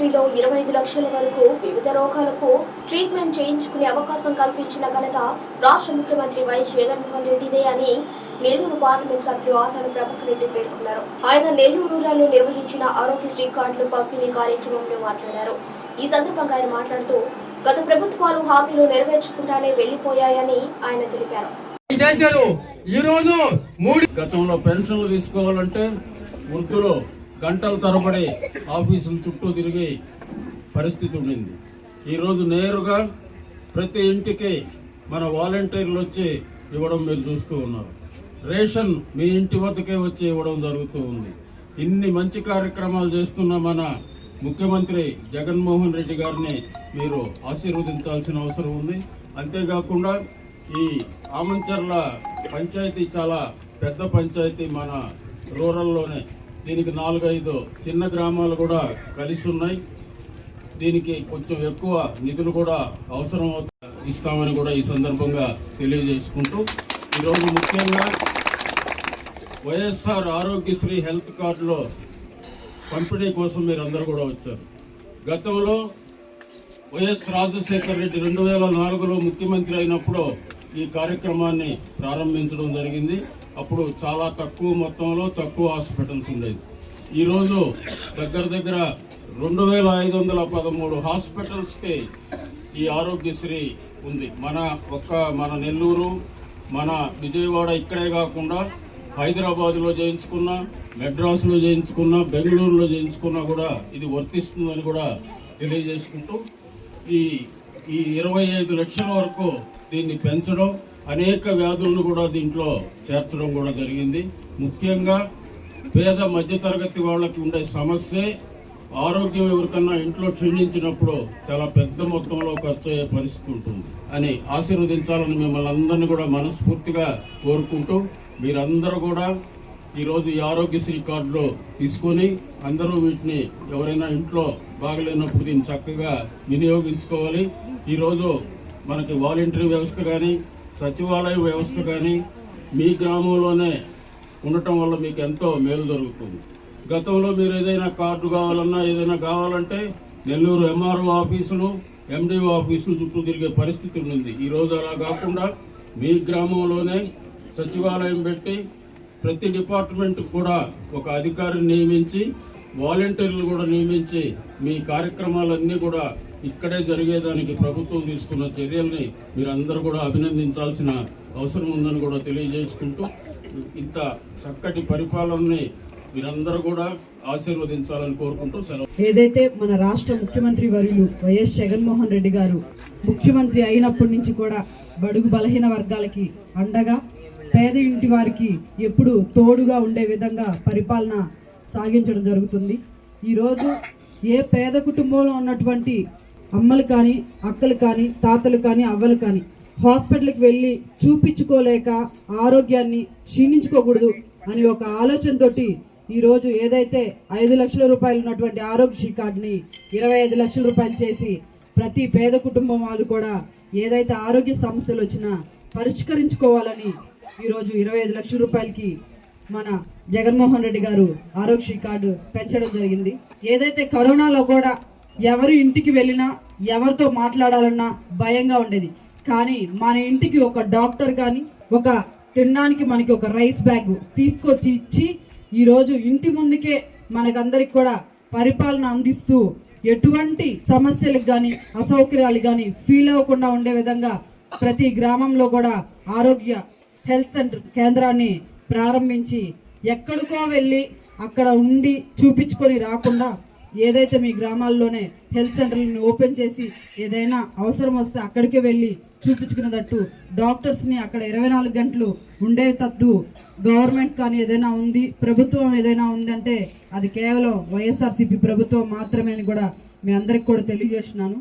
ఆరోగ్యశ్రీలో ఇరవై ఐదు లక్షల వరకు వివిధ రోగాలకు ట్రీట్మెంట్ చేయించుకునే అవకాశం కల్పించిన ఘనత రాష్ట్ర ముఖ్యమంత్రి వైఎస్ జగన్మోహన్ రెడ్డిదే అని నెల్లూరు పార్లమెంట్ సభ్యులు ఆదాల ప్రభాకర్ రెడ్డి పేర్కొన్నారు. ఆయన నెల్లూరులో నిర్వహించిన ఆరోగ్యశ్రీ కార్డులు పంపిణీ కార్యక్రమంలో మాట్లాడారు. ఈ సందర్భంగా ఆయన మాట్లాడుతూ గత ప్రభుత్వాలు హామీలు నెరవేర్చకుండానే వెళ్ళిపోయాయని ఆయన తెలిపారు. చేశారు? ఈ రోజు మూడు గతంలో పెన్షన్లు తీసుకోవాలంటే వృద్ధులు గంటల తరబడి ఆఫీసుల చుట్టూ తిరిగే పరిస్థితి ఉండింది. ఈరోజు నేరుగా ప్రతి ఇంటికి మన వాలంటీర్లు వచ్చి ఇవ్వడం మీరు చూస్తూ ఉన్నారు. రేషన్ మీ ఇంటి వద్దకే వచ్చి ఇవ్వడం జరుగుతూ ఉంది. ఇన్ని మంచి కార్యక్రమాలు చేస్తున్న మన ముఖ్యమంత్రి జగన్మోహన్ రెడ్డి గారిని మీరు ఆశీర్వదించాల్సిన అవసరం ఉంది. అంతేకాకుండా ఈ ఆమంచర్ల పంచాయతీ చాలా పెద్ద పంచాయతీ మన రూరల్లోనే దీనికి నాలుగైదు చిన్న గ్రామాలు కూడా కలిసి ఉన్నాయి దీనికి కొంచెం ఎక్కువ నిధులు కూడా అవసరం ఇస్తామని కూడా ఈ సందర్భంగా తెలియజేసుకుంటూ ఈరోజు ముఖ్యంగా వైఎస్ఆర్ ఆరోగ్యశ్రీ హెల్త్ కార్డులో పంపిణీ కోసం మీరు అందరూ కూడా వచ్చారు. గతంలో వైఎస్ రాజశేఖర రెడ్డి రెండు వేల నాలుగులో ముఖ్యమంత్రి అయినప్పుడు ఈ కార్యక్రమాన్ని ప్రారంభించడం జరిగింది. అప్పుడు చాలా తక్కువ మొత్తంలో తక్కువ హాస్పిటల్స్ ఉండేది ఈరోజు దగ్గర దగ్గర రెండు వేల ఐదు వందల పదమూడు హాస్పిటల్స్కి ఈ ఆరోగ్యశ్రీ ఉంది. మన ఒక్క మన నెల్లూరు మన విజయవాడ ఇక్కడే కాకుండా హైదరాబాద్లో చేయించుకున్నా మెడ్రాస్లో చేయించుకున్నా బెంగళూరులో చేయించుకున్నా కూడా ఇది వర్తిస్తుందని కూడా తెలియజేసుకుంటూ ఈ ఈ ఇరవై ఐదు లక్షల వరకు దీన్ని పెంచడం అనేక వ్యాధులను కూడా దీంట్లో చేర్చడం కూడా జరిగింది. ముఖ్యంగా పేద మధ్యతరగతి వాళ్ళకి ఉండే సమస్యే ఆరోగ్యం ఎవరికన్నా ఇంట్లో క్షీణించినప్పుడు చాలా పెద్ద మొత్తంలో ఖర్చు అయ్యే పరిస్థితి ఉంటుంది అని ఆశీర్వదించాలని మిమ్మల్ని అందరినీ కూడా మనస్ఫూర్తిగా కోరుకుంటూ మీరందరూ కూడా ఈరోజు ఈ ఆరోగ్యశ్రీ కార్డులు తీసుకొని అందరూ వీటిని ఎవరైనా ఇంట్లో బాగలేనప్పుడు దీన్ని చక్కగా వినియోగించుకోవాలి. ఈరోజు మనకి వాలంటరీ వ్యవస్థ కానీ సచివాలయ వ్యవస్థ కానీ మీ గ్రామంలోనే ఉండటం వల్ల మీకు ఎంతో మేలు జరుగుతుంది. గతంలో మీరు ఏదైనా కార్డు కావాలన్నా ఏదైనా కావాలంటే నెల్లూరు ఎంఆర్ఓ ఆఫీసులు ఎండిఓ ఆఫీసులు చుట్టూ తిరిగే పరిస్థితి ఉంది ఈ రోజు అలా కాకుండా మీ గ్రామంలోనే సచివాలయం పెట్టి ప్రతి డిపార్ట్మెంట్ కూడా ఒక అధికారిని నియమించి వాలంటీర్లు కూడా నియమించి మీ కార్యక్రమాలన్నీ కూడా ఇక్కడే జరిగేదానికి ప్రభుత్వం తీసుకున్న చర్యల్ని మీరందరూ కూడా అభినందించాల్సిన అవసరం ఉందని కూడా తెలియజేసుకుంటూ ఇంత చక్కటి పరిపాలనని మీరందరూ కూడా ఆశీర్వదించాలని కోరుకుంటూ సెలవు. ఏదైతే మన రాష్ట్ర ముఖ్యమంత్రి వర్యులు వైఎస్ జగన్మోహన్ రెడ్డి గారు ముఖ్యమంత్రి అయినప్పటి నుంచి కూడా బడుగు బలహీన వర్గాలకి అండగా పేద ఇంటి వారికి ఎప్పుడు తోడుగా ఉండే విధంగా పరిపాలన సాగించడం జరుగుతుంది. ఈరోజు ఏ పేద కుటుంబంలో ఉన్నటువంటి అమ్మలు కానీ అక్కలు కానీ తాతలు కానీ అవ్వలు కానీ హాస్పిటల్కి వెళ్ళి చూపించుకోలేక ఆరోగ్యాన్ని క్షీణించుకోకూడదు అని ఒక ఆలోచనతోటి ఈరోజు ఏదైతే ఐదు లక్షల రూపాయలు ఉన్నటువంటి ఆరోగ్యశ్రీ కార్డుని ఇరవై ఐదు లక్షల రూపాయలు చేసి ప్రతి పేద కుటుంబం వాళ్ళు కూడా ఏదైతే ఆరోగ్య సమస్యలు వచ్చినా పరిష్కరించుకోవాలని ఈరోజు ఇరవై ఐదు లక్షల రూపాయలకి మన జగన్మోహన్ రెడ్డి గారు ఆరోగ్యశ్రీ కార్డు పెంచడం జరిగింది. ఏదైతే కరోనాలో కూడా ఎవరి ఇంటికి వెళ్ళినా ఎవరితో మాట్లాడాలన్నా భయంగా ఉండేది. కానీ మన ఇంటికి ఒక డాక్టర్ కానీ ఒక తినడానికి మనకి ఒక రైస్ బ్యాగ్ తీసుకొచ్చి ఇచ్చి ఈరోజు ఇంటి ముందుకే మనకందరికి కూడా పరిపాలన అందిస్తూ ఎటువంటి సమస్యలకు కానీ అసౌకర్యాలు కానీ ఫీల్ అవ్వకుండా ఉండే విధంగా ప్రతి గ్రామంలో కూడా ఆరోగ్య హెల్త్ సెంటర్ కేంద్రాన్ని ప్రారంభించి ఎక్కడికో వెళ్ళి అక్కడ ఉండి చూపించుకొని రాకుండా ఏదైతే మీ గ్రామాల్లోనే హెల్త్ సెంటర్లను ఓపెన్ చేసి ఏదైనా అవసరం వస్తే అక్కడికే వెళ్ళి చూపించుకునేటట్టు డాక్టర్స్ని అక్కడ ఇరవై నాలుగు గంటలు ఉండేటట్టు గవర్నమెంట్ కానీ ఏదైనా ఉంది ప్రభుత్వం ఏదైనా ఉందంటే అది కేవలం వైఎస్ఆర్సీపీ ప్రభుత్వం మాత్రమే అని కూడా మీ అందరికి కూడా తెలియజేస్తున్నాను.